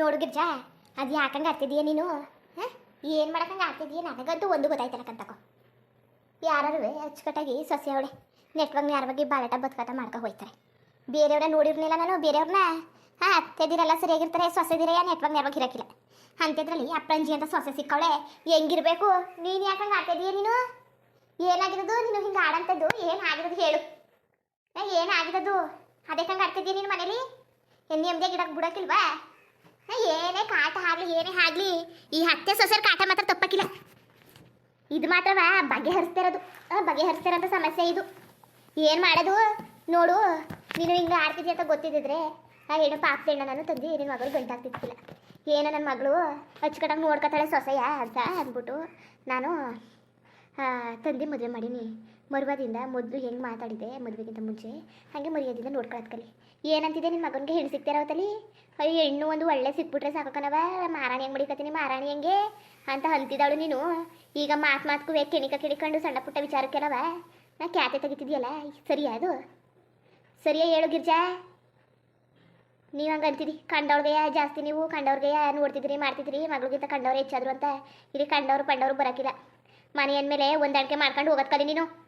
ನೋಡು ಗಿರ್ಜಾ, ಅದು ಯಾಕಂಗೆ ಆಗ್ತಿದೀಯ ನೀನು? ಹಾಂ? ಏನು ಮಾಡಕ್ಕಂಗೆ ಆಗ್ತಿದೀಯ ನನಗಂತೂ ಒಂದು ಗೊತ್ತಾಯ್ತಲ್ಲ ಕಂತಕೋ ಯಾರು ಅಚ್ಚುಕಟ್ಟಾಗಿ ಸೊಸೆ ಅವಳೆ. ನೆಟ್ವಾಗ ಯಾರ ಬಗ್ಗೆ ಬಾಲಾಟ ಬದುಕಾಟ ಮಾಡ್ಕೊ ಹೋಯ್ತಾರೆ. ಬೇರೆಯವ್ರನ್ನ ನೋಡಿರ್ಲಿಲ್ಲ ನಾನು, ಬೇರೆಯವ್ರನ್ನ? ಹಾಂ, ಅತ್ತೆದಿರೆಲ್ಲ ಸರಿಯಾಗಿರ್ತಾರೆ ಸೊಸೆದಿರಯ್ಯ ನೆಟ್ವಾಗ ನೆರವಾಗಿ ಇರಕ್ಕಿಲ್ಲ ಅಂಥದ್ರಲ್ಲಿ ಅಪ್ಪಂಜಿ ಅಂತ ಸೊಸೆ ಸಿಕ್ಕವಳೆ. ಹೆಂಗಿರ್ಬೇಕು? ನೀನು ಯಾಕಂಗೆ ಆಗ್ತಿದೀಯ ನೀನು? ಏನಾಗಿರೋದು? ನೀನು ಹಿಂಗೆ ಆಡಂಥದ್ದು ಏನಾಗಿರೋದು ಹೇಳು. ಏನಾಗಿರೋದು ಅದಕ್ಕಂಗೆ ಆಡ್ತಿದ್ದೀಯ ನೀನು ಮನೇಲಿ? ಎಣ್ಣೆ ಎಮ್ದೆ ಗಿಡಕ್ಕೆ ಬಿಡಕ್ಕಿಲ್ವಾ ಏನೇ ಕಾಟ ಆಗ್ಲಿ ಏನೇ ಆಗ್ಲಿ ಈ ಹತ್ತೆ ಸೊಸೆರ್ ಕಾಟ ಮಾತ್ರ ತಪ್ಪಕ್ಕಿಲ್ಲ. ಇದು ಮಾತ್ರ ಬಗೆಹರಿಸ್ತಿರೋದು ಬಗೆಹರಿಸ್ತಿರೋಂಥ ಸಮಸ್ಯೆ ಇದು. ಏನು ಮಾಡೋದು? ನೋಡು, ನೀನು ಹಿಂಗೆ ಆಡ್ತಿದ್ದಿ ಅಂತ ಗೊತ್ತಿದ್ದಿದ್ರೆ ಆ ಹೆಣ್ಣು ಪಾಪ ಹೆಣ್ಣ ನಾನು ತಂದು ನಿನ್ನ ಮಗಳು ಗಂಟಾಗ್ತಿದ್ದಿಲ್ಲ. ಏನೋ ನನ್ನ ಮಗಳು? ಅಚ್ಚುಕಟ್ಟಾಗಿ ನೋಡ್ಕೊತಾಳೆ ಸೊಸೆಯ ಅಂತ ಅಂದ್ಬಿಟ್ಟು ನಾನು ತಂದೆ ಮದುವೆ ಮಾಡೀನಿ. ಮರುವಾದಿಂದ ಮೊದಲು ಹೆಂಗೆ ಮಾತಾಡಿದೆ ಮದುವೆಗಿಂತ ಮುಂಚೆ, ಹಾಗೆ ಮರ್ಯಾದಿಂದ ನೋಡ್ಕೊಳತ್ ಕಲಿ. ಏನಂತಿದೆ ನಿನ್ನ ಮಗನಿಗೆ ಹೆಣ್ಣು ಸಿಗ್ತಿರವತ್ತಲ್ಲಿ ಅಯ್ಯ, ಹೆಣ್ಣು ಒಂದು ಒಳ್ಳೆ ಸಿಕ್ಬಿಟ್ರೆ ಸಾಕನವ ಮಾರಾಣಿ ಹೆಂಗೆ ಮಡಿಕತ್ತೀನಿ, ಮಾರಾಣಿ ಹೆಂಗೆ? ಅಂತ ಅಂತಿದ್ದಾಳು ನೀನು. ಈಗ ಮಾತು ಮಾತ್ಕು ಕೆಣಿಕ ಕೆಡಿಕೊಂಡು ಸಣ್ಣ ಪುಟ್ಟ ವಿಚಾರಕ್ಕೆಲ್ಲವ ನಾ ಕ್ಯಾತೆ ತೆಗಿತಿದ್ಯಲ್ಲ, ಸರಿಯಾ ಅದು? ಸರಿಯಾ ಹೇಳು ಗಿರ್ಜಾ. ನೀವು ಹಂಗೆ ಅಂತಿದ್ದಿ ಕಂಡವ್ರಿಗೆ ಜಾಸ್ತಿ ನೀವು? ಕಂಡವ್ರಿಗೆ ನೋಡ್ತಿದ್ರಿ, ಮಾಡ್ತಿದ್ರಿ? ಮಗಳಿಗಿಂತ ಕಂಡವ್ರು ಹೆಚ್ಚಾದ್ರು ಅಂತ? ಇಲ್ಲಿ ಕಂಡವ್ರು ಪಂಡವ್ರು ಬರೋಕ್ಕಿಲ್ಲ ಮನೆ ಮೇಲೆ ಹೊಂದಾಣಿಕೆ ಮಾಡ್ಕೊಂಡು ಹೋಗೋದ್ ನೀನು.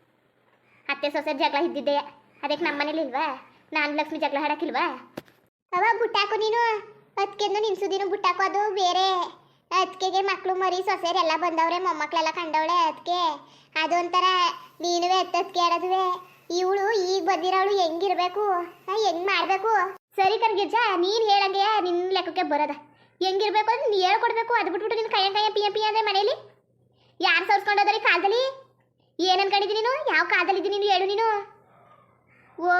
ಅತ್ತೆ ಸೊಸೆ ಜಗಳ ಇದ್ದಿದ್ದೆ. ಅದಕ್ಕೆ ನಮ್ಮ ಮನೇಲಿ ಇಲ್ವಾ? ನಾನು ಲಕ್ಷ್ಮಿ ಜಗಳ ಹಾಡಕ್ಕಿಲ್ವಾ? ಅವ ಬುಟ್ಟಾಕು ನೀನು? ಅದಕ್ಕೆಂದು ನಿನ್ಸುದಿನು ಬುಟ್ಟಾಕು ಅದು ಬೇರೆ. ಅದಕ್ಕೆಗೆ ಮಕ್ಕಳು ಮರಿ ಸೊಸೆರೆಲ್ಲ ಬಂದವ್ರೆ ಮೊಮ್ಮಕ್ಕಳೆಲ್ಲ ಕಂಡವಳೆ ಅದಕ್ಕೆ ಅದು ಒಂಥರ ನೀನುವೆ ಎತ್ತದ್ಕೆ ಆಡೋದುವೆ. ಇವಳು ಈಗ ಬಂದಿರೋಳು ಹೆಂಗಿರ್ಬೇಕು? ಹೆಂಗ್ ಮಾಡ್ಬೇಕು? ಸರಿ ಕರ್ಗಿರ್ಜ ನೀನ್ ಹೇಳಂಗೆ ನಿನ್ನ ಲೆಕ್ಕಕ್ಕೆ ಬರೋದ. ಹೆಂಗಿರ್ಬೇಕು ಅಂದ್ರೆ ನೀ ಹೇಳ್ಕೊಡ್ಬೇಕು. ಅದು ಬಿಟ್ಬಿಟ್ಟು ನಿನ್ನ ಕೈಯ ಕೈಯ ಪಿಯ ಪಿಯ ಅಂದ್ರೆ ಮನೇಲಿ? ಯಾರು ಸೋರ್ಸ್ಕೊಂಡೋದ್ರಿ ಕಾಲದಲ್ಲಿ? ಏನ್ ಅನ್ಕೊಂಡಿದ್ದಿ ನೀನು? ಯಾವ ಕಾದಲ್ಲಿದ್ದಿ ನೀನು ಹೇಳು ನೀನು? ಓ,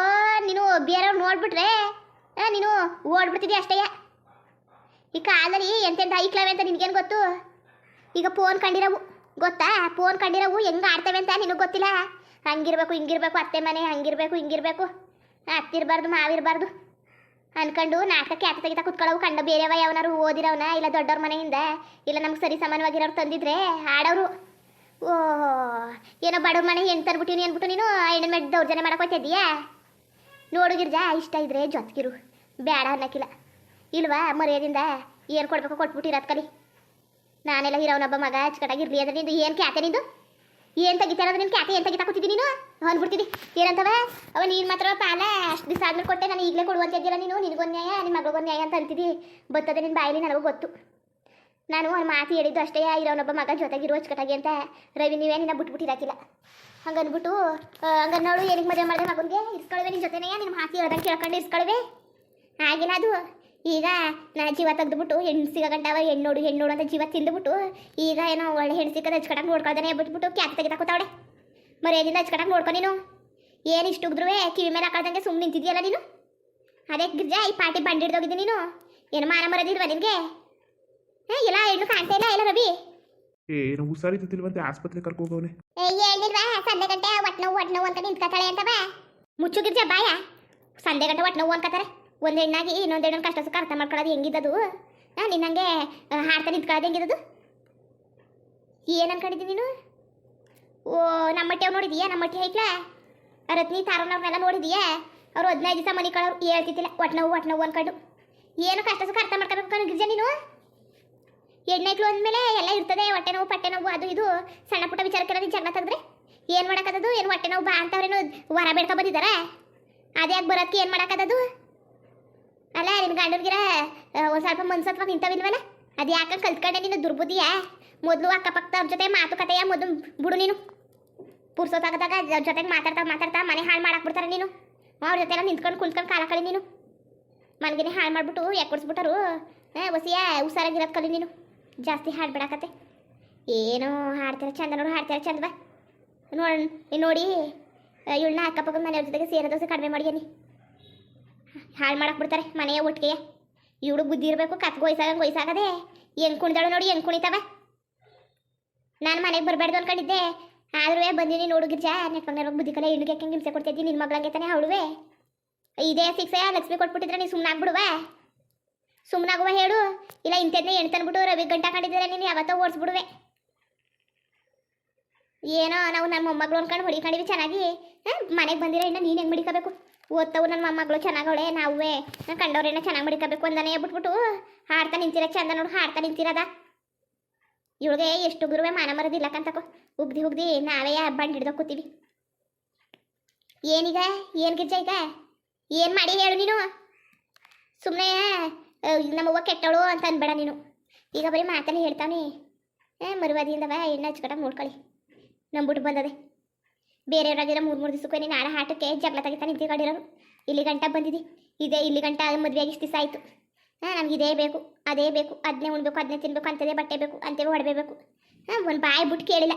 ನೀನು ಬೇರೆಯವ್ರು ನೋಡ್ಬಿಟ್ರೆ ನೀನು ಓಡ್ಬಿಡ್ತಿದ್ದಿ ಅಷ್ಟೇ. ಈ ಕಾಲದಲ್ಲಿ ಎಂತೆಂಥ ಐಕ್ಲವೆ ಅಂತ ನಿನ್ಗೇನು ಗೊತ್ತು? ಈಗ ಫೋನ್ ಕಂಡಿರವು. ಗೊತ್ತಾ? ಫೋನ್ ಕಂಡಿರವು. ಹೆಂಗೆ ಆಡ್ತೇವೆ ಅಂತ ನಿನಗೆ ಗೊತ್ತಿಲ್ಲ? ಹಂಗಿರ್ಬೇಕು, ಹಿಂಗಿರ್ಬೇಕು, ಅತ್ತೆ ಮನೆ ಹಂಗಿರ್ಬೇಕು, ಹಿಂಗಿರ್ಬೇಕು. ಅತ್ತಿರ್ಬಾರ್ದು, ಮಾವಿರ್ಬಾರ್ದು. ಅನ್ಕೊಂಡು ನಾಟಕಕ್ಕೆ ಆಟ ತೆಗಿತಾ ಕುತ್ಕೊಳ್ಳವು. ಕಂಡು ಬೇರೆವ ಯಾವನಾರು ಓದಿರೋನ ಇಲ್ಲ ದೊಡ್ಡವ್ರ ಮನೆಯಿಂದ? ಇಲ್ಲ ನಮ್ಗೆ ಸರಿ ಸಮಾನವಾಗಿರೋರು ತಂದಿದ್ರೆ ಆಡೋರು. ಓ, ಏನೋ ಬಡವ್ರ ಮನೆ ಹೆಣ್ಣು ತಂದ್ಬಿಟ್ಟಿನಿ ಅಂದ್ಬಿಟ್ಟು ನೀನು ಹೆಣ್ಣು ಮೇಲೆ ದೌರ್ಜನ್ಯ ಮಾಡಕ್ಕೆ ಹೋಗ್ತಿದ್ದೀಯಾ? ನೋಡು ಗಿರ್ಜಾ, ಇಷ್ಟ ಇದ್ರೆ ಜೊತ್ಗಿರು. ಬೇಡ ಅನ್ನಕ್ಕಿಲ್ಲ ಇಲ್ವಾ, ಮರ್ಯಾದಿಂದ ಏನು ಕೊಡ್ಬೇಕು ಕೊಟ್ಬಿಟ್ಟಿರೋದು ಕಲಿ. ನಾನೆಲ್ಲ ಇರೋನೊಬ್ಬ ಮಗ ಅಚ್ಚುಕಟ್ಟಾಗಿರ್ಲಿ ಅಂದ್ರೆ ನಿಂದು ಏನು ಕ್ಯಾತೆ ನಿಂದು? ಏನು ತೆಗಿತಾರದು ನಿನ್ನ ಕ್ಯಾತೆ ಏನು ತೆಗಿತಾ ಕೂತಿದ್ದಿ ನೀನು? ಅಂದ್ಬಿಡ್ತಿದ್ದಿ ಏನಂತವ? ಅವ ನೀನು ಮಾತ್ರ ಪಾಲ, ಅಷ್ಟು ದಿವಸ ಆದ್ಮೇಲೆ ಕೊಟ್ಟೆ, ನಾನು ಈಗಲೇ ಕೊಡುವಂತಿದ್ದೀರ ನೀನು? ನಿನಗೊಂದು ನ್ಯಾಯ ನಿಮ್ಮ ಮಗಳಿಗೊಂದು ನ್ಯಾಯ ಅಂತ ಅಂತಿದ್ದಿ. ಬರ್ತದೆ ನಿನ್ನ ಬಾಯಲ್ಲಿ ನನಗೂ ಗೊತ್ತು. ನಾನು ಅವ್ನ ಮಾತು ಹೇಳಿದ್ದು ಅಷ್ಟೇ ಇರೋನೊಬ್ಬ ಮಗ ಜೊತೆಗಿರೋ ಅಚ್ಚುಕಟ್ಟಾಗಿ ಅಂತ ರವಿ, ನೀವೇ ನಿನ್ನ ಬಿಟ್ಬಿಟ್ಟಿರಾಕಿಲ್ಲ. ಹಂಗನ್ಬಿಟ್ಟು ಹಂಗನ್ನೋಳು, ಏನಕ್ಕೆ ಮದುವೆ ಮಾಡಿದೆ ಮಗನಿಗೆ? ಇರ್ಸ್ಕೊಳ್ವೆ ನಿನ್ನ ಜೊತೆನೇ ನಿಮ್ಮ ಮಾತು ಹೇಳ್ದಂಗೆ ಕೇಳ್ಕೊಂಡು ಇರ್ಸ್ಕೊಳ್ವೆ. ಅದು? ಈಗ ನಾ ಜೀವ ತೆಗೆದ್ಬಿಟ್ಟು, ಹೆಣ್ಣು ಸಿಗಂಟವ ಹೆಣ್ಣೋಡು ಹೆಣ್ಣೋಡು ಅಂತ ಜೀವ ತಿಂದ್ಬಿಟ್ಟು, ಈಗ ಏನೋ ಒಳ್ಳೆ ಹೆಣ್ಣು ಸಿಕ್ಕದ ಹಚ್ಕಟಾಗಿ ನೋಡ್ಕೊಳ್ದಾನೆ ಬಿಟ್ಬಿಟ್ಟು ಕ್ಯಾತ್ ತೆಗೆದಾಕೋತಾವಳೆ ಮರ್ಯಾದಿಂದ ಹಚ್ಕಟಾಗಿ ನೋಡ್ಕೊ ನೀನು. ಏನು ಇಷ್ಟು ಉಗ್ದ್ರೂ ಕಿವಿ ಮೇಲೆ ಹಾಕೊಳ್ದಂಗೆ ಸುಮ್ಮನೆ ನಿಂತಿದ್ಯಲ್ಲ ನೀನು? ಅದೇ ಗಿರ್ಜಾ, ಈ ಪಾರ್ಟಿ ಬಂಡಿಡ್ದೋಗಿದ್ದೆ ನೀನು? ಏನು ಮಾನ ಮರದಿಲ್ವಾ ನಿನಗೆ? ಇಲ್ಲ ಹೆಣ್ಣು ಕಾಣ್ತಾ ಇಲ್ಲ ಎಲ್ಲ ರವಿ. ಏ ಏನೋ ಹುಷಾರಿದ್ದಿಲ್ವಂತೆ ಆಸ್ಪತ್ರೆ ಕರ್ಕೊ ಹೋಗವನೆ ಏ ಹೇಳಿಲ್ವಾ ಸಂದೆ ಗಂಟೆ ಒಟ್ಟು ನೋವು ಒಟ್ಟು ನೋವು ಅಂತ ನಿಂತ್ಕೊತಾಳೆ ಅಂತವ ಮುಚ್ಚು ಗಿರ್ಜಾ ಬಾಯ? ಸಂದೆ ಗಂಟೆ ಒಟ್ಟು ನೋವು ಅಂಕತಾರೆ ಒಂದು ಹೆಣ್ಣಾಗಿ ಇನ್ನೊಂದು ಹೆಣ್ಣು ಕಷ್ಟ ಸುಖ ಅರ್ಥ ಮಾಡ್ಕೊಳ್ಳೋದು ಹೆಂಗಿದ್ದದು? ನಿನ್ನಂಗೆ ಹಾಡ್ತಾ ನಿಂತ್ಕೊಳ್ಳೋದು ಹೆಂಗಿದ್ದದು? ಏನು ಅನ್ಕೊಂಡಿದ್ದಿ ನೀನು? ಓ ನಮ್ಮಟ್ಟಿ ಅವ್ರು ನೋಡಿದೀಯಾ? ನಮ್ಮಟ್ಟಿ ಐತ್ಲ ರತ್ನಿ ತಾರನವ್ರನ್ನೆಲ್ಲ ನೋಡಿದೀಯಾ? ಅವ್ರು ಹದಿನೈದು ದಿವಸ ಮನೆ ಕಳೋರು ಹೇಳ್ತಿದ್ದಿಲ್ಲ ಒಟ್ಟು ನೋವು ಒಟ್ಟು ನೋವು ಅನ್ಕೊಂಡು. ಏನು ಕಷ್ಟ ಸುಖ ಅರ್ಥ ಮಾಡ್ಕೋಬೇಕು ಗಿರ್ಜಾ ನೀನು? ಹೆಣ್ಣೈಕ್ಳು ಅಂದಮೇಲೆ ಎಲ್ಲ ಇರ್ತದೆ, ಹೊಟ್ಟೆ ನೋವು, ಪಟ್ಟೆ ನೋವು, ಅದು ಇದು. ಸಣ್ಣ ಪುಟ್ಟ ವಿಚಾರಕ್ಕೆಲ್ಲ ಜಗಳ ತೆಗೆದ್ರೆ. ಏನು ಮಾಡಕ್ಕದದು ಏನು ಹೊಟ್ಟೆ ನೋವು ಬಾ ಅಂತವ್ರೇನು ವರ ಬೇಡ್ಕೊ ಬಂದಿದ್ದಾರ ಅದ್ಯಾಕೆ ಬರೋದಕ್ಕೆ ಏನು ಮಾಡಕ್ಕದದು ಅಲ್ಲ ನಿನ್ನ ಗಂಡನ್ಗಿರ ಒಂದು ಸ್ವಲ್ಪ ಮನ್ಸತ್ವ ನಿಂತವಿಲ್ವಲ್ಲ? ಅದು ಯಾಕೆ ಕಲ್ತ್ಕೊಂಡೆ ನೀನು ದುರ್ಬುದ್ಧಿಯ? ಮೊದಲು ಅಕ್ಕಪಕ್ಕದವ್ರ ಜೊತೆ ಮಾತುಕತೆಯ? ಮೊದಲು ಬಿಡು ನೀನು. ಪುರ್ಸೋತಾಗದಾಗ ಜೊತೆಗೆ ಮಾತಾಡ್ತಾ ಮಾತಾಡ್ತಾ ಮನೆ ಹಾಳು ಮಾಡಾಕ್ಬಿಡ್ತಾರೆ ನೀನು. ಅವ್ರ ಜೊತೆ ಎಲ್ಲ ನಿಂತ್ಕೊಂಡು ಕುಂತ್ಕೊಂಡು ಕಾಲ ಕಳಿ ನೀನು. ಮನ್ಗಿನೇ ಹಾಳು ಮಾಡ್ಬಿಟ್ಟು ಹಾಂ ಹೊಸಿಯ ಹುಷಾರಾಗಿರೋದು ಕಲಿ ನೀನು. ಜಾಸ್ತಿ ಹಾಡ್ಬಿಡಕತ್ತೆ ಏನೋ ಹಾಡ್ತಾರೆ ಚಂದ ನೋಡು ಹಾಡ್ತಾರೆ ಚಂದವ ನೋಡ್ ನೋಡಿ ಇವಳನ್ನ ಅಕ್ಕಪಕ್ಕದ ಮನೆಯವ್ರ ಜೊತೆಗೆ ಸೇರೋದೋಸೆ ಕಡಿಮೆ ಮಾಡ್ಯಾನಿ ಹಾಳು ಮಾಡಕ್ ಬಿಡ್ತಾರೆ ಮನೆಯ ಒಟ್ಟಿಗೆ ಇವಳು ಬುದ್ಧಿ ಇರಬೇಕು ಕತ್ತು ಗೊಯ್ಸಾಗ ಗೊಯ್ಸಾಗದೆ ಹೆಂಗ್ ಕುಣಿದಾಳು ನೋಡಿ ಹೆಂಗ್ ಕುಣಿತಾವ ನಾನು ಮನೆಗೆ ಬರಬಾರ್ದು ಅನ್ಕೊಂಡಿದ್ದೆ ಆದ್ರೂ ಬಂದಿನಿ ನೋಡು ಗಿರ್ಜಾ ನೆಟ್ಕೊಂಡ್ ಬುದ್ಧಿ ಕಲೆ ಹೆಂಗೆ ಹಿಂಸೆ ಕೊಡ್ತಿದ್ದೀನಿ ನಿನ್ನ ಮಗಳಂಗೆ ತಾನೆ ಅವಳುವೆ ಇದೇ ಸಿಕ್ಸೆ ಲಕ್ಷ್ಮಿ ಕೊಟ್ಬಿಟ್ಟಿದ್ರೆ ನೀನು ಸುಮ್ಮನೆ ಆಗ್ಬಿಡುವ ಸುಮ್ಮನಾಗುವ ಹೇಳು. ಇಲ್ಲ ಇಂಥದ್ದೇ ಎಣ್ತನ್ಬಿಟ್ಟು ರವಿ ಗಂಟ ಕಂಡಿದ್ರೆ ನೀನು ಯಾವತ್ತೋ ಓಡಿಸ್ಬಿಡುವೆ. ಏನೋ ನಾವು ನನ್ನ ಮೊಮ್ಮಗಳು ಅನ್ಕೊಂಡು ಹೊಡಿಕೊಂಡಿವಿ ಚೆನ್ನಾಗಿ. ಮನೆಗೆ ಬಂದಿರೋ ಇನ್ನ ನೀನು ಹೆಂಗೆ ಮಡಿಕೋಬೇಕು? ಓದ್ತಾವು ನನ್ನ ಮೊಮ್ಮಗಳು ಚೆನ್ನಾಗವಳೆ ನಾವೇ ನಾನು ಕಂಡವ್ರೇನ ಚೆನ್ನಾಗಿ ಮಡಿಕೋಬೇಕು ಅಂದಾನೆ ಬಿಟ್ಬಿಟ್ಟು ಹಾಡ್ತಾ ನಿಂತಿರ ಚಂದ ನೋಡು, ಹಾಡ್ತಾ ನಿಂತಿರದ. ಇವಳಿಗೆ ಎಷ್ಟು ಗುರುವೆ ಮಾನ ಮರದಿಲ್ಲ ಕಂತಕೋ ಉಗ್ದಿ ಉಗ್ದಿ ನಾವೇ ಬಂಡ್ ಹಿಡ್ದು ಕೂತೀವಿ. ಏನೀಗ ಏನು ಗಿರ್ಜ ಈಗ? ಏನು ಮಾಡಿ ಹೇಳು ನೀನು? ಸುಮ್ಮನೆ ನಮ್ಮವ್ವ ಕೆಟ್ಟವಳು ಅಂತ ಅನ್ಬೇಡ ನೀನು. ಈಗ ಬರೀ ಮಾತಲ್ಲಿ ಹೇಳ್ತಾನೆ. ಏ, ಮರುವಾದಿಯಿಂದವ, ಎಣ್ಣೆ ಹಚ್ಕಟಾಗ ನೋಡ್ಕೊಳ್ಳಿ. ನಂಬಿಟ್ಟು ಬಂದದೆ. ಬೇರೆಯವರಾಗಿರೋ ಮೂರು ಮೂರು ದಿವಸಕ್ಕೂ ನೀನು ಆಡ ಆಟಕ್ಕೆ ಜಗಳ ತೆಗಿತಾ ನಿಂತ್ಕೊಂಡಿರೋರು. ಇಲ್ಲಿ ಗಂಟ ಬಂದಿದ್ದಿ ಇದೇ ಇಲ್ಲಿ ಗಂಟ ಮದುವೆಯಾಗಿ ಇಷ್ಟು ದಿವಸ ಆಯಿತು. ಹಾಂ, ನಮ್ಗೆ ಇದೇ ಬೇಕು, ಅದೇ ಬೇಕು ಅದನ್ನೇ ಉಣ್ಬೇಕು ಅದನ್ನೇ ತಿನ್ಬೇಕು ಅಂಥದೇ ಬಟ್ಟೆ ಬೇಕು ಅಂತೇಳಿ ಹೊಡಬೇಕು ಹಾಂ, ಒಂದು ಬಾಯಿ ಬಿಟ್ಟು ಕೇಳಿಲ್ಲ.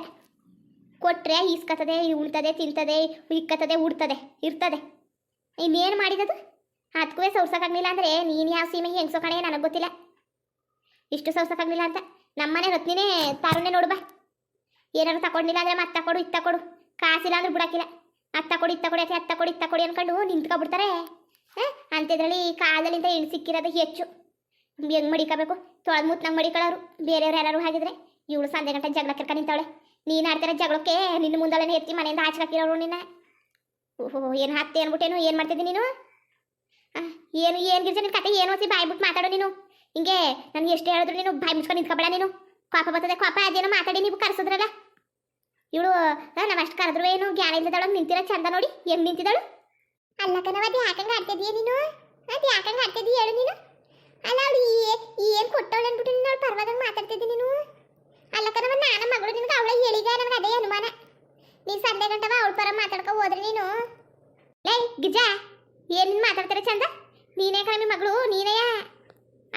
ಕೊಟ್ಟರೆ ಈಸ್ಕತ್ತದೆ ಉಣ್ತದೆ, ತಿಂತದೆ ಇಕ್ಕತ್ತದೆ ಉಡ್ತದೆ, ಇರ್ತದೆ. ಇನ್ನೇನು ಮಾಡಿದದು? ಅದಕ್ಕೂ ಸೌರ್ಸಕ್ಕಾಗಲಿಲ್ಲ ಅಂದರೆ ನೀನು ಯಾವ ಸೀಮೆ ಹೆಂಗ್ಸೋ ಕಣೆ, ನನಗೆ ಗೊತ್ತಿಲ್ಲ. ಇಷ್ಟು ಸೌರ್ಸಕ್ಕಾಗಲಿಲ್ಲ ಅಂತ ನಮ್ಮನೆ ರತ್ನಿನೇ ತಾರುಣ್ಯ ನೋಡು ಬಾ. ಏನಾರು ತಗೊಂಡಿಲ್ಲ ಅಂದರೆ ಮತ್ತೆ ಕೊಡು ಇತ್ತ ಕೊಡು ಕಾಸಿಲ್ಲ ಅಂದ್ರೆ ಬಿಡಾಕಿಲ್ಲ ಅದು ಕೊಡಿ ಇದು ಕೊಡಿ ಅದು ತಕೊಡಿ ಇತ್ತ ಕೊಡಿ ಅನ್ಕೊಂಡು ನಿಂತ್ಕೊಬಿಡ್ತಾರೆ. ಅಂಥದ್ರಲ್ಲಿ ಕಾಲದಲ್ಲಿಂದ ಹೆಣ್ಣು ಸಿಕ್ಕಿರೋದು ಹೆಚ್ಚು. ಹೆಂಗೆ ಮಡಿಕೋಬೇಕು? ತೊಳೆದು ಮುತ್ನಂಗೆ ಮಡಿಕೊಳ್ಳೋರು. ಬೇರೆಯವ್ರು ಯಾರು ಹಾಗಿದ್ರೆ ಇವಳು ಸಂಜೆ ಗಂಟೆ ಜಗಳ ಕೆರ್ಕ ನಿಂತವಳೆ. ನೀನು ಆಡ್ತಿರೋ ಜಗಳಕ್ಕೆ ನಿನ್ನ ಮುಂದೊಳನೆ ಎತ್ತಿ ಮನೆಯಿಂದ ಆಚೆ ಹಾಕಿರೋರು ನಿನ್ನ. ಓಹೋ, ಏನು ಹತ್ತೆ ಅನ್ಬಿಟ್ಟೇನು? ಏನು ಮಾಡ್ತಿದ್ದೆ ನೀನು? ಏನು ಏನು ಗಿರ್ಜೆ ನಿನ್ನ ಕತೆ ಏನು ಬಾಯಿ ಬಿಟ್ಟು ಮಾತಾಡೋ ನೀನು? ಹಿಂಗೆ ನನಗೆ ಎಷ್ಟು ಹೇಳಿದ್ರು ನೀನು ಬಾಯಿ ಮುಚ್ಕೊಂಡು ನಿಂತ್ಕೊಬೇಡ ನೀನು. ಕೋಪ ಬರ್ತದೆ, ಕೋಪ, ಅದೇನೋ ಮಾತಾಡಿ ನೀವು ಕರೆಸಿದ್ರಲ್ಲ. ಇವಳು ನಾವು ಅಷ್ಟು ಕರೆದ್ರು ಏನು? ಜ್ಞಾನ ಇಲ್ಲದಳು ನಿಂತಿರ ಚಂದ ನೋಡಿ ಹೆಂಗ್ ನಿಂತಿದ್ದಾಳು. ಅಲ್ಲ ಕಣವ ಅದು ಯಾಕಂಗೆ ಆಡ್ತಿದೀಯ ನೀನು? ಅದು ಯಾಕಂಗೆ ಆಡ್ತಿದೀಯ ಹೇಳು ನೀನು? ಅಲ್ಲ ಅವಳು ಏನು ಕೊಟ್ಟವಳು ಅಂದ್ಬಿಟ್ಟು ನೀನು ಅವಳು ಪರವಾದಂಗೆ ಮಾತಾಡ್ತಿದ್ದೆ ನೀನು? ಅಲ್ಲ ಕಣವ ನಾನು ಮಗಳು ನಿನಗೆ ಅವಳ ಹೇಳಿದ, ನನಗೆ ಅದೇ ಅನುಮಾನ. ನೀನು ಸಂಡೆ ಗಂಟವ ಅವಳ ಪರ ಮಾತಾಡ್ಕೊ ಹೋದ್ರೆ ನೀನು. ಲೈ ಗಿಜ ಏನು ಮಾತಾಡ್ತಾರೆ ಚಂದ? ನೀನೇ ಕಣಮಿ ಮಗಳು, ನೀನೇ.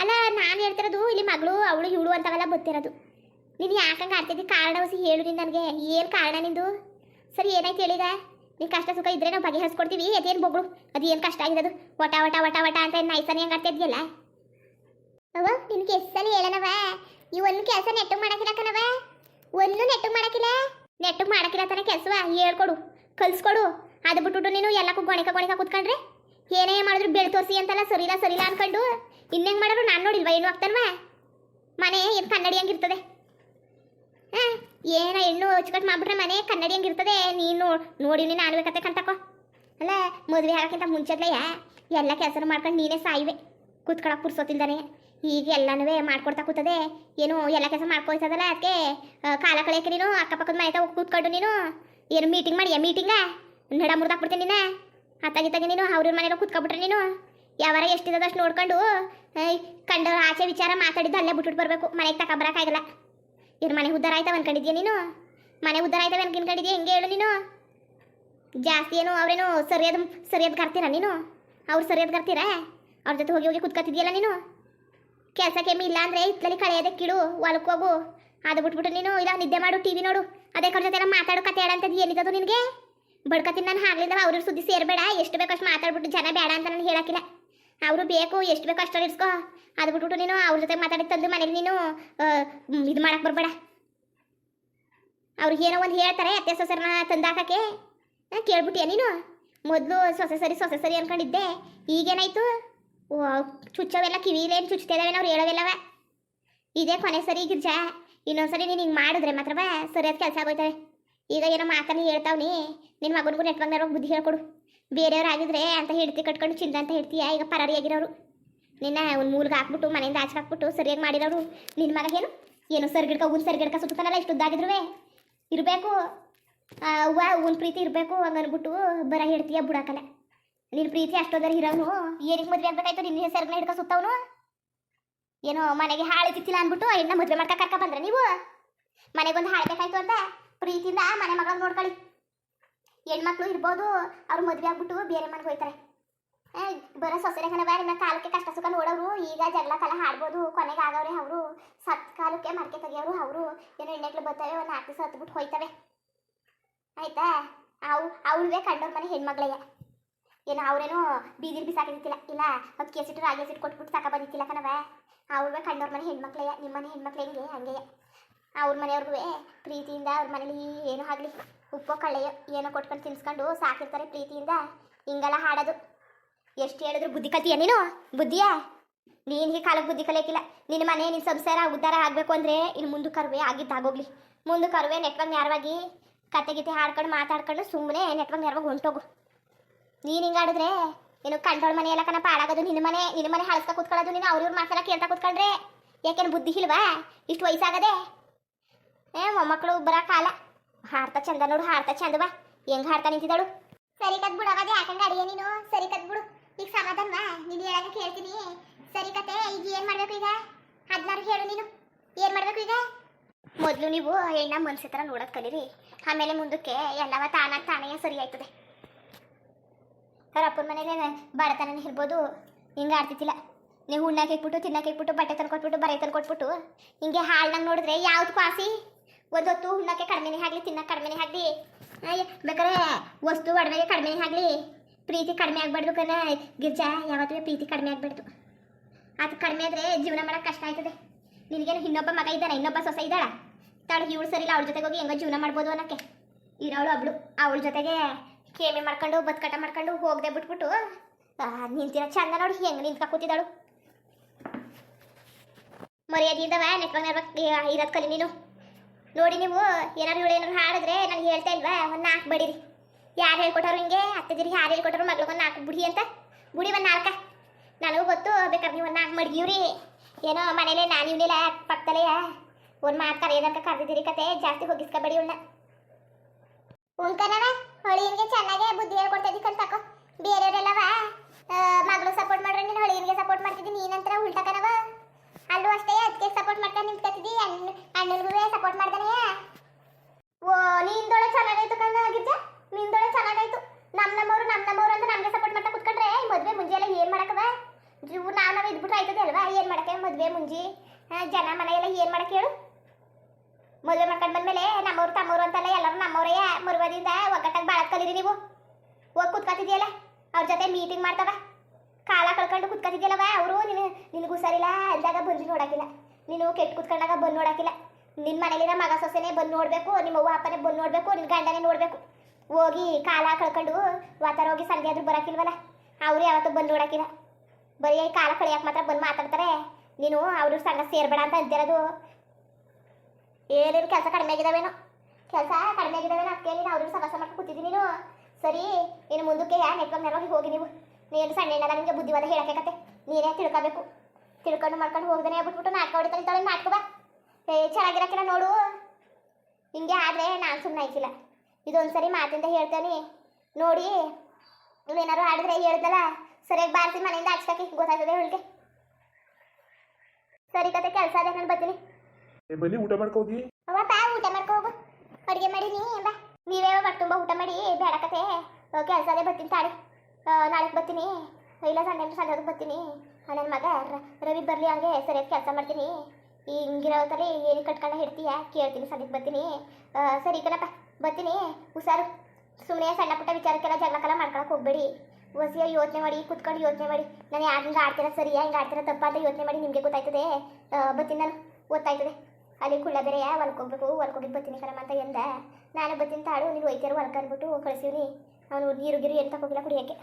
ಅಲ್ಲ, ನಾನು ಹೇಳ್ತಿರೋದು ಇಲ್ಲಿ ಮಗಳು, ಅವಳು, ಇವಳು ಅಂತವೆಲ್ಲ ಗೊತ್ತಿರೋದು. ನೀನು ಯಾಕಂಗೆ ಆಡ್ತಿದ್ದಿ? ಕಾರಣ ಹೊಸಿ ಹೇಳು ನೀನು ನನಗೆ. ಏನು ಕಾರಣ ನಿಂದು? ಸರಿ, ಏನಾಯ್ತು ಹೇಳಿದ ನೀನು ಕಷ್ಟ ಸುಖ ಇದ್ರೆ ನಾವು ಬಗೆಹರಿಸ್ಕೊಡ್ತೀವಿ. ಅದೇನು ಬೊಗಳು? ಅದು ಏನು ಕಷ್ಟ ಅದು ವಟ ವಟ ವಟ ವಟ ಅಂತ ನೈಸನ್ ಹೆಂಗೆ ಆಡ್ತಿದ್ಯಲ್ಲ? ಅವ ನಿನ್ಗೆ ಸಲ ಹೇಳನವ. ಈ ಒಂದು ಕೆಲಸ ನೆಟ್ಟು ಮಾಡಕ್ಕಿಲ್ಲ ಕಣವ ಒಂದು ನೆಟ್ಟು ಮಾಡಕ್ಕಿಲ್ಲ ನೆಟ್ಟು ಮಾಡಕ್ಕಿಲ್ಲ ತನ ಕೆಲಸವ. ಹೇಳ್ಕೊಡು, ಕಲ್ಸ್ಕೊಡು. ಅದು ಬಿಟ್ಬಿಟ್ಟು ನೀನು ಎಲ್ಲಕ್ಕೂ ಗೊಣಿಕ ಗೊಣಿಕ ಕೂತ್ಕೊಂಡ್ರೆ? ಏನೇ ಮಾಡಿದ್ರು ಬೆಳ್ ತೋರಿಸಿ ಅಂತಲ್ಲ ಸರಿಲ್ಲ ಸರಿಲ್ಲ ಅನ್ಕೊಂಡು ಇನ್ನೇಂಗೆ ಮಾಡಿದ್ರು ನಾನು ನೋಡಿಲ್ವಾ? ಏನು ಆಗ್ತಾನವ? ಮನೆ ಇದು ಕನ್ನಡಿ ಹಂಗಿರ್ತದೆ ಹಾಂ, ಏನ ಹೆಣ್ಣು ಅಚ್ಚುಕಟ್ಟು ಮಾಡ್ಬಿಟ್ರೆ ಮನೆ ಕನ್ನಡಿ ಹಂಗಿರ್ತದೆ ನೀನು ನೋಡಿ ನೀನು ಬೇಕತ್ತೆ ಕಂತಕೋ. ಅಲ್ಲ, ಮದುವೆ ಆಗೋಕ್ಕಿಂತ ಮುಂಚೆದ್ಲೆಯ ಎಲ್ಲ ಕೆಲಸ ಮಾಡ್ಕೊಂಡು ನೀನೇ ಸಾಯಿವೆ. ಕೂತ್ಕೊಳಕ್ಕೆ ಪುರ್ಸೋತಿಲ್ದಾನೆ ಈಗ ಎಲ್ಲನೂ ಮಾಡ್ಕೊಡ್ತಾ ಕೂತದೆ. ಏನು ಎಲ್ಲ ಕೆಲಸ ಮಾಡ್ಕೊಳ್ತದಲ್ಲ ಅದಕ್ಕೆ ಕಾಲ ಕಳೆಯಕ್ಕೆ ನೀನು, ಅಕ್ಕಪಕ್ಕದ ಮನೆ ಹೋಗಿ ಕೂತ್ಕೊಂಡು ನೀನು? ಏನು ಮೀಟಿಂಗ್ ಮಾಡಿಯಾ ಮೀಟಿಂಗ ನಡ ಮುರಿದಾಕ್ಬಿಡ್ತೀನಿ ನೀನು ಅತ್ತಾಗಿತ್ತಾಗಿ ನೀನು ಅವ್ರ ಮನೇಲಿ ಕುತ್ಕೊಬಿಟ್ರೆ ನೀನು. ಯಾವಾರ ಎಷ್ಟಿದೆ ಅಷ್ಟು ನೋಡ್ಕೊಂಡು ಕಂಡವ್ರ ಆಚೆ ವಿಚಾರ ಮಾತಾಡಿದ್ದು ಅಲ್ಲೇ ಬಿಟ್ಬಿಟ್ಟು ಬರಬೇಕು. ಮನೆಗೆ ತಗೊಬರಕ್ಕಾಗಲ್ಲ ಇವ್ರ ಮನೆ ಉದ್ದಾರ ಆಯ್ತಾವ ಅನ್ಕೊಂಡಿದ್ಯಾ ನೀನು? ಮನೆ ಉದ್ದಾರ ಆಯ್ತಾವ ಅನ್ಕೊಂಡಿದ್ಯಾ? ಹೆಂಗೆ ಹೇಳು ನೀನು? ಜಾಸ್ತಿ ಏನು ಅವ್ರೇನು ಸರಿಯಾದ ಸರಿಯಾದ ಕರ್ತೀರಾ ನೀನು? ಅವ್ರು ಸರಿಯಾದ ಕರ್ತೀರಾ? ಅವ್ರ ಜೊತೆ ಹೋಗಿ ಹೋಗಿ ಕುತ್ಕೊತಿದ್ಯಲ್ಲ ನೀನು? ಕೆಲಸ ಕೆಮ್ಮಿ ಇಲ್ಲ ಅಂದರೆ ಇತ್ತಲ್ಲಿ ಕಳೆಯೋದೆ ಕೀಳು ಹೊಲಕ್ಕೆ ಹೋಗು. ಅದು ಬಿಟ್ಬಿಟ್ಟು ನೀನು ಇಲ್ಲ ನಿದ್ದೆ ಮಾಡು, ಟಿ ವಿ ನೋಡು. ಅದೇ ಕಡೆ ಜೊತೆ ಮಾತಾಡು ಕತೆ ಹೇಳಂತದ್ದು ಏನಿದ್ದದು ನಿನಗೆ? ಬಡ್ಕತೀನಿ ನಾನು ಆಗ್ಲಿಂದ ಅವ್ರ ಸುದ್ದಿ ಸೇರಬೇಡ, ಎಷ್ಟು ಬೇಕು ಅಷ್ಟು ಮಾತಾಡ್ಬಿಟ್ಟು ಜನ ಬೇಡ ಅಂತ ನಾನು ಹೇಳಕ್ಕಿಲ್ಲ ಅವರು ಬೇಕು, ಎಷ್ಟು ಬೇಕು ಅಷ್ಟು ಇಡ್ಸ್ಕೋ. ಅದು ಬಿಟ್ಬಿಟ್ಟು ನೀನು ಅವ್ರ ಜೊತೆ ಮಾತಾಡಿ ತಂದು ಮನೇಲಿ ನೀನು ಇದು ಮಾಡಕ್ಕೆ ಬರಬೇಡ. ಅವ್ರಿಗೆ ಏನೋ ಒಂದು ಹೇಳ್ತಾರೆ, ಅತ್ತೆ ಸೊಸೆರನ್ನ ತಂದಾಕಕ್ಕೆ. ಕೇಳ್ಬಿಟ್ಟಿಯ ನೀನು? ಮೊದಲು ಸೊಸೆ ಸರಿ ಸೊಸೆ ಸರಿ ಅನ್ಕೊಂಡಿದ್ದೆ, ಈಗೇನಾಯ್ತು? ಚುಚ್ಚವೆಲ್ಲ ಕಿವಿಲೇನು ಚುಚ್ತಿದಾವೆ ಅವ್ರು ಹೇಳೋವೆಲ್ಲವ. ಇದೇ ಕೊನೆ ಸರಿ, ಗಿರ್ಜಾ. ಇನ್ನೊಂದ್ಸರಿ ನೀನು ಹಿಂಗೆ ಮಾಡಿದ್ರೆ ಮಾತ್ರವ ಸರಿಯಾದ ಕೆಲಸ ಆಗೋಯ್ತವೆ. ಈಗ ಏನೋ ಮಾತನ್ನ ಹೇಳ್ತಾವ್ನಿ ನಿನ್ನ ಮಗನಿಗೂ ನೆಟ್ವಾಗ್ನಾರ ಬುದ್ಧಿ ಹೇಳ್ಕೊಡು. ಬೇರೆಯವ್ರು ಆಗಿದ್ರೆ ಅಂತ ಹೇಳ್ತಿ ಕಟ್ಕೊಂಡು ಚಿಂದ ಅಂತ ಹೇಳ್ತೀಯ? ಈಗ ಪರಾರಿಯಾಗಿರೋರು ನಿನ್ನ ಒಂದು ಮೂಲಗೆ ಹಾಕ್ಬಿಟ್ಟು, ಮನೆಯಿಂದ ಆಚೆ ಹಾಕ್ಬಿಟ್ಟು ಸರಿಯಾಗಿ ಮಾಡಿರೋರು. ನಿನ್ನ ಮಗ ಏನು? ಏನು ಸರ್ಗಿಡ್ಕ ಉನ್ ಸರ್ಗಿಡ್ಕ ಸುತ್ತಾನಲ್ಲ ಇಷ್ಟು ಉದ್ದಾಗಿದ್ರು ಇರಬೇಕು. ಅವ್ವ ಉನ್ ಪ್ರೀತಿ ಇರಬೇಕು ಹಂಗೆ ಅನ್ಬಿಟ್ಟು ಬರ ಹೇಳ್ತೀಯ ಬಿಡಾಕಲ್ಲ ನಿನ್ನ ಪ್ರೀತಿ ಅಷ್ಟೋದರ ಇರೋನು. ಏನಕ್ಕೆ ಮದುವೆ ಆಗ್ಬೇಕಾಯ್ತು ನಿನ್ನ ಹೆಸರು ಹಿಡ್ಕ ಸುತ್ತವನು? ಏನೋ ಮನೆಗೆ ಹಾಳೆ ತಿತ್ತಿಲ್ಲ ಅಂದ್ಬಿಟ್ಟು ಹೆಣ್ಣ ಮದುವೆ ಮಾಡ್ಕ ಕರ್ಕ ಬಂದ್ರೆ ನೀವು? ಮನೆಗೊಂದು ಹಾಳಬೇಕಾಯ್ತು ಅಂತ? ಪ್ರೀತಿಯಿಂದ ಮನೆ ಮಗಳನ್ನ ನೋಡ್ಕೊಳ್ಳಿ. ಹೆಣ್ಮಕ್ಳು ಇರ್ಬೋದು, ಅವ್ರು ಮದುವೆ ಆಗ್ಬಿಟ್ಟು ಬೇರೆ ಮನೆಗೆ ಹೋಯ್ತಾರೆ. ಬರೋ ಸೊಸೆರೆ ಕಣವ ನಿಮ್ಮ ಕಾಲಕ್ಕೆ ಕಷ್ಟ ಸುಖ ನೋಡೋರು, ಈಗ ಜಗಳ ಕಾಲ ಹಾಡ್ಬೋದು, ಕೊನೆಗೆ ಆಗವ್ರೆ ಅವರು. ಸತ್ ಕಾಲಕ್ಕೆ ಮಡಿಕೆ ತೆಗಿಯೋರು ಅವರು. ಏನೋ ಹೆಣ್ಣೆಕ್ಳು ಬರ್ತವೆ ಒಂದು ನಾಲ್ಕು ದಿವಸ ಹತ್ಬಿಟ್ಟು ಹೋಯ್ತವೆ. ಆಯ್ತಾ? ಅವು, ಅವ್ರವೇ ಕಂಡವ್ರ ಮನೆ ಹೆಣ್ಮಗ್ಳಯ್ಯ ಏನು ಅವರೇನು ಬೀದಿಲ್ ಬಿಸಾಕಿದ್ದಿಲ್ಲ ಇಲ್ಲ ಅಕ್ಕಿ ಕೇಸಿಟ್ಟು ರಾಗಿ ಸಿಟ್ಟು ಕೊಟ್ಬಿಟ್ಟು ಸಾಕ ಬಂದಿತ್ತಿಲ್ಲ ಕಣವ ಅವ್ರವೇ ಕಂಡವ್ರ ಮನೆ ಹೆಣ್ಮಕ್ಳಯ್ಯ ನಿಮ್ಮ ಮನೆ ಹೆಣ್ಮಕ್ಳು ಹೆಂಗೆ ಹಂಗೆ ಅವ್ರ ಮನೆಯವ್ರಿಗೂ ಪ್ರೀತಿಯಿಂದ ಅವ್ರ ಮನೇಲಿ ಏನೋ ಆಗಲಿ? ಉಪ್ಪು ಕಳ್ಳೆಯೋ ಏನೋ ಕೊಟ್ಕೊಂಡು ತಿನ್ಸ್ಕೊಂಡು ಸಾಕಿರ್ತಾರೆ ಪ್ರೀತಿಯಿಂದ. ಹಿಂಗೆಲ್ಲ ಹಾಡೋದು. ಎಷ್ಟು ಹೇಳಿದ್ರು ಬುದ್ಧಿ ಕಲ್ತೀಯ ನೀನು? ಬುದ್ಧಿಯಾ? ನೀನು ಹೀಗೆ ಕಾಲಕ್ಕೆ ಬುದ್ಧಿ ಕಲಿಯಕ್ಕಿಲ್ಲ ನಿನ್ನ ಮನೆ ನಿನ್ನ ಸಂಸಾರ ಉದ್ಧಾರ ಆಗಬೇಕು ಅಂದರೆ ಇನ್ನು ಮುಂದೆ ಕರುವೆ ಆಗಿದ್ದಾಗೋಗ್ಲಿ ಮುಂದೆ ಕರುವೆ ನೆಟ್ವಾಗ ನೇರವಾಗಿ ಕತೆ ಗೀತೆ ಹಾಡ್ಕೊಂಡು ಮಾತಾಡ್ಕೊಂಡು ಸುಮ್ಮನೆ ನೆಟ್ವರ್ಕ್ ನೇರವಾಗಿ ಹೊಂಟೋಗು. ನೀನು ಹಿಂಗೆ ಆಡಿದ್ರೆ ಏನು ಕಂಟ್ರೋಲ್ ಮನೆ ಎಲ್ಲ ಪಾಡಾಗೋದು ನಿನ್ನ ಮನೆ ನಿನ್ನ ಮನೆ ಹಳಸ್ಕ ಕೂತ್ಕೊಳ್ಳೋದು ನೀನು. ಅವ್ರ ಇವ್ರ ಕೇಳ್ತಾ ಕೂತ್ಕೊಂಡ್ರೆ ಯಾಕೆನ್ ಬುದ್ಧಿ ಇಲ್ವಾ? ಇಷ್ಟು ವಯಸ್ಸಾಗದೆ ಏ ಮೊಮ್ಮಕ್ಕಳು ಬರ ಕಾಲ. ಹಾಡ್ತಾ ಚಂದ ನೋಡು ಹಾಡ್ತಾ ಚಂದ ಬಾ. ಹೆಂಗ್ ಹಾಡ್ತಾ ನಿಂತಿದ್ದಾಳು? ಸರಿ ಕತ್ ಬಿಡು ಅವಾಗ ಯಾಕಂಗ ಅಡಿಗೆ ನೀನು? ಸರಿ ಕತ್ ಬಿಡು ಈಗ ಸಮಾಧಾನವಾ ನೀನು ಹೇಳಕ್ಕೆ ಕೇಳ್ತೀನಿ. ಸರಿ ಕತೆ ಈಗ ಏನು ಮಾಡ್ಬೇಕು ಈಗ? ಹದಿನಾರು ಹೇಳು ನೀನು. ಏನು ಮಾಡ್ಬೇಕು ಈಗ? ಮೊದಲು ನೀವು ಹೆಣ್ಣ ಮನ್ಸಿ ಥರ ನೋಡೋದು ಕಲೀರಿ. ಆಮೇಲೆ ಮುಂದಕ್ಕೆ ಎಲ್ಲವ ತಾನ ತಾನೇ ಸರಿ ಆಯ್ತದೆ. ಅವ್ರ ಅಪ್ಪನ ಮನೇಲೆ ಬಡತನ ಇರ್ಬೋದು. ಹಿಂಗೆ ಆಡ್ತಿದ್ದಿಲ್ಲ. ನೀವು ಹುಣ್ಣಾಕಿಟ್ಬಿಟ್ಟು ತಿನ್ನಕ್ಕೆ ಇಟ್ಬಿಟ್ಟು ಬಟ್ಟೆ ತಂದ್ಕೊಟ್ಬಿಟ್ಟು ಬರೆ ತಂದ್ಕೊಟ್ಬಿಟ್ಟು ಹಿಂಗೆ ಹಾಳ್ನಾಗ ನೋಡಿದ್ರೆ ಯಾವ್ದು ಕ್ವಾಸಿ? ಒಂದೊತ್ತು ಉಣ್ಣಕ್ಕೆ ಕಡಿಮೆನೇ ಆಗಲಿ, ತಿನ್ನಕ್ಕೆ ಕಡಿಮೆನೇ ಆಗಲಿ. ಬೇಕಾದ್ರೆ ವಸ್ತು ಒಡವೆಗೆ ಕಡಿಮೆನೇ ಆಗಲಿ. ಪ್ರೀತಿ ಕಡಿಮೆ ಆಗಬಾರ್ದು ಕಣ. ಗಿರ್ಜಾ ಯಾವತ್ತೂ ಪ್ರೀತಿ ಕಡಿಮೆ ಆಗಬಾರ್ದು. ಅದು ಕಡಿಮೆ ಆದರೆ ಜೀವನ ಮಾಡೋಕೆ ಕಷ್ಟ ಆಯ್ತದೆ. ನಿನಗೇನು ಇನ್ನೊಬ್ಬ ಮಗ ಇದ್ದಾನೆ, ಇನ್ನೊಬ್ಬ ಸೊಸೆ ಇದ್ದಾಳ? ತಾಳು ಇವಳು ಸರಿಲ್ಲ ಅವಳ ಜೊತೆಗೆ ಹೋಗಿ ಹೆಂಗೋ ಜೀವನ ಮಾಡ್ಬೋದು ಅನ್ನಕ್ಕೆ. ಇರೋಳು ಅವಳು ಅವಳ ಜೊತೆಗೆ ಕೇಮೆ ಮಾಡ್ಕೊಂಡು, ಬದ್ಕಟ ಮಾಡ್ಕೊಂಡು ಹೋಗದೆ ಬಿಟ್ಬಿಟ್ಟು ನಿಂತಿರೋ ಚಂದ ನೋಡಿ, ಹೆಂಗೆ ನಿಂತ್ಕ ಕೂತಿದ್ದಾಳು. ಮರ್ಯಾದೆಯಿಂದವ, ನೆಟ್ವರ್ಕ್ ನೆಟ್ವರ್ಕ್ ಇರೋದು ಕಲಿ ನೀನು. ನೋಡಿ ನೀವು ಏನಾರು ಇವಳು ಏನಾರು ಹಾಡಿದ್ರೆ ನನಗೆ ಹೇಳ್ತಾ ಇಲ್ವಾ? ಒಂದು ನಾಲ್ಕು ಬಡೀರಿ. ಯಾರು ಹೇಳ್ಕೊಟ್ಟರು ಹಿಂಗೆ ಅತ್ತೆದಿರಿ ಯಾರು ಹೇಳ್ಕೊಟ್ಟರು ಮಗ್ಳಿಗೊಂದು ನಾಲ್ಕು ಬುಡಿ ಅಂತ? ಬುಡಿ ಒಂದು ನಾಲ್ಕ. ನನಗೂ ಗೊತ್ತು ಬೇಕಾದ್ರೆ ನೀವು ಒಂದು ನಾಲ್ಕು ಮಡ್ಗಿವ್ರಿ. ಏನೋ ಮನೇಲೆ ನಾನು ಇವನಿಲ್ಲ ಪಕ್ಕದಲ್ಲೇ, ಒಂದು ಮಾತು ಕರೆಯೋದಕ್ಕೆ ಕರೆದಿದ್ದೀರಿ ಕತೆ, ಜಾಸ್ತಿ ಹೋಗಿಸ್ಕೊಬೇಡಿ ಇವನ್ನ ಉಂಕನವ ಹೊಳಿಯನ್ಗೆ ಚೆನ್ನಾಗೆ ಬುದ್ಧಿ ಹೇಳ್ಕೊಡ್ತಾ ಇದ್ದೀನಿ ಕಲ್ತಕೋ ಬೇರೆಯವರೆಲ್ಲವ? ಮಗಳು ಸಪೋರ್ಟ್ ಮಾಡ್ರೆ ನೀನು ಹೊಳಿಯನ್ಗೆ ಸಪೋರ್ಟ್ ಮಾಡ್ತಿದ್ದೀನಿ ನೀನಂತರ ಉಲ್ಟಕನವ ಅಲ್ಲೂ ಅಷ್ಟೇ, ಅದಕ್ಕೆ ಸಪೋರ್ಟ್ ಮಾಡ್ತಾನೆ ನಿಂತ್ಕೊತಿದ್ದಿ. ಅಣ್ಣ ಅಣ್ಣನಿಗೂ ಸಪೋರ್ಟ್ ಮಾಡ್ತಾನೆ ಓ ನಿಂದೊಳೆ ಚೆನ್ನಾಗಾಯ್ತು ಕಣ್ಣ ಆಗಿದ್ದೆ ನಿಂದೊಳೆ ಚೆನ್ನಾಗಾಯ್ತು. ನಮ್ಮ ನಮ್ಮವರು ನಮ್ಮ ನಮ್ಮವರು ಅಂತ ನಮಗೆ ಸಪೋರ್ಟ್ ಮಾಡ್ತಾ ಕುತ್ಕೊಂಡ್ರೆ ಈ ಮದುವೆ ಮುಂಜೆ ಎಲ್ಲ ಏನು ಮಾಡಕವ ಜೂ, ನಾವು ನಾವು ಇದ್ಬಿಟ್ರೆ ಆಯ್ತದೆ ಅಲ್ವಾ? ಏನು ಮಾಡಕ್ಕೆ ಮದುವೆ ಮುಂಜಿ? ಜನ ಮನೆ ಎಲ್ಲ ಏನು ಮಾಡಕ್ಕೆ ಹೇಳು? ಮದುವೆ ಮಾಡ್ಕೊಂಡು ಬಂದ್ಮೇಲೆ ನಮ್ಮವ್ರು, ತಮ್ಮವ್ರು ಅಂತಲ್ಲ ಎಲ್ಲರೂ ನಮ್ಮವರೇ ಮರುವದಿಂದ ಒಗ್ಗಟ್ಟಾಗಿ ಭಾಳ ಕಲೀರಿ ನೀವು. ಹೋಗಿ ಕುತ್ಕೊತಿದ್ಯಲ್ಲ? ಅವ್ರ ಜೊತೆ ಮೀಟಿಂಗ್ ಮಾಡ್ತವ? ಕಾಲ ಕಳ್ಕೊಂಡು ಕುತ್ಕೊತಿದ್ಯಲ್ಲವ ಅವರು, ನೀನು, ನಿನಗೂ ಸರಿಲ್ಲ ಅಲ್ದಾಗ ಬಂದು ನೋಡಕ್ಕಿಲ್ಲ ನೀನು ಕೆಟ್ಟು ಕುತ್ಕೊಂಡಾಗ ಬಂದು ನೋಡಾಕಿಲ್ಲ. ನಿನ್ನ ಮನೇಲಿನ ಮಗ ಸೊಸೆನೇ ಬಂದು ನೋಡಬೇಕು, ನಿಮ್ಮ ಅವ್ವ ಅಪ್ಪನೇ ಬಂದು ನೋಡಬೇಕು ನಿನ್ನ ಗಂಡನೇ ನೋಡಬೇಕು. ಹೋಗಿ ಕಾಲ ಕಳ್ಕೊಂಡು ವಾತಾರ ಹೋಗಿ ಸಂಜೆ ಆದರೂ ಬರೋಕ್ಕಿಲ್ವಲ್ಲ ಅವ್ರು ಯಾವತ್ತೂ ಬಂದು ನೋಡಕ್ಕಿಲ್ಲ ಬರೀ ಕಾಲ ಕಳಿಯಕ್ಕೆ ಮಾತ್ರ ಬಂದು ಮಾತಾಡ್ತಾರೆ. ನೀನು ಅವ್ರ ಸಂಘ ಸೇರ್ಬೇಡ ಅಂತ ಅಂತಿರೋದು. ಏನೇನು ಕೆಲಸ ಕಡಿಮೆ ಆಗಿದಾವೇನೋ? ಕೆಲಸ ಕಡಿಮೆ ಆಗಿದಾವೇನೋ ಅದಕ್ಕೆ ನೀನು ಅವ್ರ ಸಹವಾಸ ಮಾಡ್ಕೊಂಡು ಕೂತಿದ್ದೀನಿ ನೀನು? ಸರಿ, ಇನ್ನು ಮುಂದಕ್ಕೆ ನೆಟ್ವರ್ಕ್ ನೆರವಾಗಿ ಹೋಗಿ ನೀವು. ನೀನು ಸಣ್ಣ ಹೆಣ್ಣಲ್ಲ ನಿಮಗೆ ಬುದ್ಧಿವಾದ ಹೇಳಕ್ಕೆ ಕತೆ. ನೀನೇ ತಿಳ್ಕೊಬೇಕು. ತಿಳ್ಕೊಂಡು ಮಾಡ್ಕೊಂಡು ಹೋಗ್ದೇನೆ ಬಿಟ್ಬಿಟ್ಟು ನಾಟಕ ಹೊಡಿತಾನೆ ಇದ್ದಾಳೆ ನಾಟಕ ಬಾ. ಏ ಚೆನ್ನಾಗಿರಕ್ಕಿಲ್ಲ ನೋಡು. ಹಿಂಗೆ ಆದರೆ ನಾನು ಸುಮ್ಮನೆ ಆಯ್ತಿಲ್ಲ ಇದೊಂದು ಸರಿ ಮಾತಿಂದ ಹೇಳ್ತೇನೆ. ನೋಡಿ ನೀವೇನಾರು ಆಡಿದ್ರೆ ಹೇಳ್ದಲ್ಲ ಸರಿಯಾಗಿ ಬಾರಿಸಿ ಮನೆಯಿಂದ ಹಚ್ಕಿ ಗೊತ್ತಾಗ್ತದೆ ಅವಳಿಗೆ ಸರಿ ಕತೆ ಕೆಲಸ ಅದೇ ನಾನು ಬರ್ತೀನಿ. ಬನ್ನಿ ಊಟ ಮಾಡ್ಕೋಗಿ ಅವ ಬಾ ಊಟ ಮಾಡ್ಕೋಗು ಅಡುಗೆ ಮಾಡಿ ನೀ ಬಾ. ನೀವೇ ಹೊಟ್ಟೆ ತುಂಬ ಊಟ ಮಾಡಿ ಬೇಡ ಕತೆ. ಕೆಲಸ ಅದೇ ಬರ್ತೀನಿ ತಾಳಿ. ನಾಳೆಗೆ ಬರ್ತೀನಿ. ಇಲ್ಲ, ಸಂಡೆ ಸಂಡೆ ಬರ್ತೀನಿ. ನನ್ನ ಮಗ ರ- ರವಿ ಬರಲಿ, ಹಂಗೆ ಸರಿಯಾಗಿ ಕೆಲಸ ಮಾಡ್ತೀನಿ. ಈ ಹಿಂಗಿರೋತಲ್ಲಿ ಏನು ಕಟ್ಕೊಂಡು ಹಿಡ್ತೀಯ? ಕೇಳ್ತೀನಿ ಸಂಡೆಗೆ ಬರ್ತೀನಿ. ಸರಿ ಕಣಪ್ಪ ಬರ್ತೀನಿ. ಹುಷಾರು. ಸುಮ್ಮನೆ ಸಣ್ಣ ಪುಟ್ಟ ವಿಚಾರಕ್ಕೆಲ್ಲ ಜಗಳಕ್ಕೆಲ್ಲ ಮಾಡ್ಕೊಳಕ್ಕೆ ಹೋಗ್ಬೇಡಿ. ಹೊಸಿಯ ಯೋಚನೆ ಮಾಡಿ, ಕುತ್ಕೊಂಡು ಯೋಚನೆ ಮಾಡಿ. ನಾನು ಯಾರು ಹಿಂಗೆ ಆಡ್ತೀರ ಸರಿಯಾ ಹಿಂಗೆ ಆಡ್ತೀರ ತಪ್ಪ ಅಂತ ಯೋಚನೆ ಮಾಡಿ ನಿಮಗೆ ಗೊತ್ತಾಯ್ತದೆ. ಬರ್ತೀನಿ ನಾನು. ಗೊತ್ತಾಯ್ತದೆ. ಅಲ್ಲಿ ಕುಳ್ಳ ಬೇರೆಯ ಹೊಲ್ಕೋಗ್ಬೇಕು ಹೊಲ್ಕೋಗಿದ್ದು ಬರ್ತೀನಿ ಕಣಮ್ಮ ಅಂತ ಎಂದ. ನಾನು ಬರ್ತೀನಿ ತಾಳು ನೀನು ಒಯ್ತೀರು ಹೊಲ್ಕೊಂಡ್ಬಿಟ್ಟು ಕಳಿಸಿವ್ನಿ. ಅವನು ನೀರು ಗಿರು ಏನು ತಗೋಗಿಲ್ಲ ಕುಡಿಯೋಕ್ಕೆ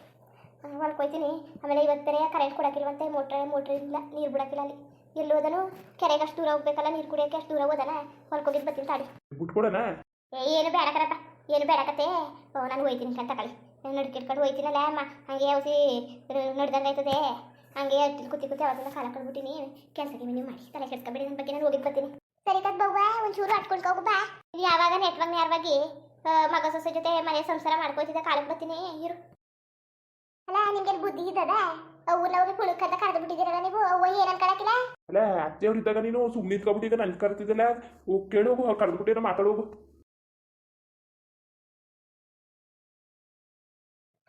ಹೊಲ್ಕೊಯ್ತೀನಿ ಆಮೇಲೆ ಇವತ್ತು ಬೇರೆ ಕರೆಂಟ್ ಕೊಡೋಕ್ಕಿಲ್ವಂತೆ ಮೋಟ್ರ್ ಮೋಟ್ರ್ ಇಲ್ಲ ನೀರು ಬಿಡೋಕ್ಕಿಲ್ಲ ಅಲ್ಲಿ. ಎಲ್ಲಿ ಹೋದನು? ಕೆರೆಗೆ ಅಷ್ಟು ದೂರ ಹೋಗ್ಬೇಕಲ್ಲ ನೀರು ಕುಡಿಯೋಕ್ಕೆ ಅಷ್ಟು ದೂರ ಹೋದನ? ಹೊಲ್ಕೋಗಿದ್ದು ಬರ್ತೀನಿ ತಾಡಿ ಬಿಟ್ಕೊಡೋಣ? ಏನು ಬೇಡ ಕರಪ್ಪ ಏನು ಬೇಡಕತ್ತೆ ಓ ನಾನು ಹೋಯ್ತೀನಿ ಅಂತ ಕಳಿ ನಡ್ಕಿಟ್ಕೊಂಡು ಹೋಯ್ತೀನಲ್ಲ ಅಮ್ಮ. ಹಂಗೆ ಔಸಿ ನಡ್ದಂಗೆ ಆಯ್ತದೆ? ಹಂಗೆ ಅಟ್ಟಿ ಕೂತಿ ಕೂತಿ ಅವಾಗ ಕಾಲ ಕಳ್ಬಿಟ್ಟಿನಿ ಕೆಲಸಕ್ಕೆ ನೀವು ಮಾಡಿ ತಲೆ ಕೆಡ್ಸ್ಕೊಬೇಡಿ ನನ್ನ ಬಗ್ಗೆ ನಾನು ಹೋಗಿದ್ದು ಬರ್ತೀನಿ. ಸರಿ ಕತ್ ಬವ್ವ ಒಂಚೂರು ಹಟ್ಕೊಂಡು ಹೋಗು ಬಾ. ಇದು ಯಾವಾಗ ನೆಟ್ವರ್ಕ್ ನೇರವಾಗಿ ಮಗ ಸೊಸೆ ಜೊತೆ ಮನೆ ಸಂಸಾರ ಮಾಡ್ಕೋತಿದ್ದ ಕಾಲಕ್ಕೆ ಬರ್ತೀನಿ ಇರು. ಅಲ್ಲ ನಿಮ್ಗೆ ಬುದ್ಧಿ ಇದ್ದದ? ಅವ್ರನ್ನವ್ರಿಗೆ ಪುಳುಕಂತ ಕರೆದು ಬಿಟ್ಟಿದ್ದೀರಲ್ಲ ನೀವು ಅವ್ವ ಏನನ್ ಕಳಕಿಲ್ಲ ಅಲ್ಲ ಅತ್ತೆಯವ್ರು ಇದ್ದಾಗ ನೀನು ಸುಮ್ಮನೆ ಇದ್ಕೊಬಿಟ್ಟಿದ್ದ ನನ್ ಕರ್ತಿದ್ದಲ್ಲ ಹೋಗಿ ಕರೆದು ಕರೆದ್ಬಿಟ್ಟಿರೋ ಮಾತಾಡೋಗು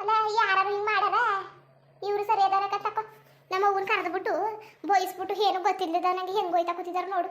ಅಲ್ಲ ಯಾರು ಹಿಂಗ್ ಮಾಡಾರ ಇವರು ಸರಿ ಅದಾರ ತಕೋ. ನಮ್ಮ ಅವ್ವನ್ ಕರೆದ್ಬಿಟ್ಟು ಬೋಯಿಸ್ಬಿಟ್ಟು ಏನು ಗೊತ್ತಿಲ್ಲದ ನಂಗೆ ಹೆಂಗ್ ಹೋಯ್ತಾ ಕೂತಿದಾರ ನೋಡು.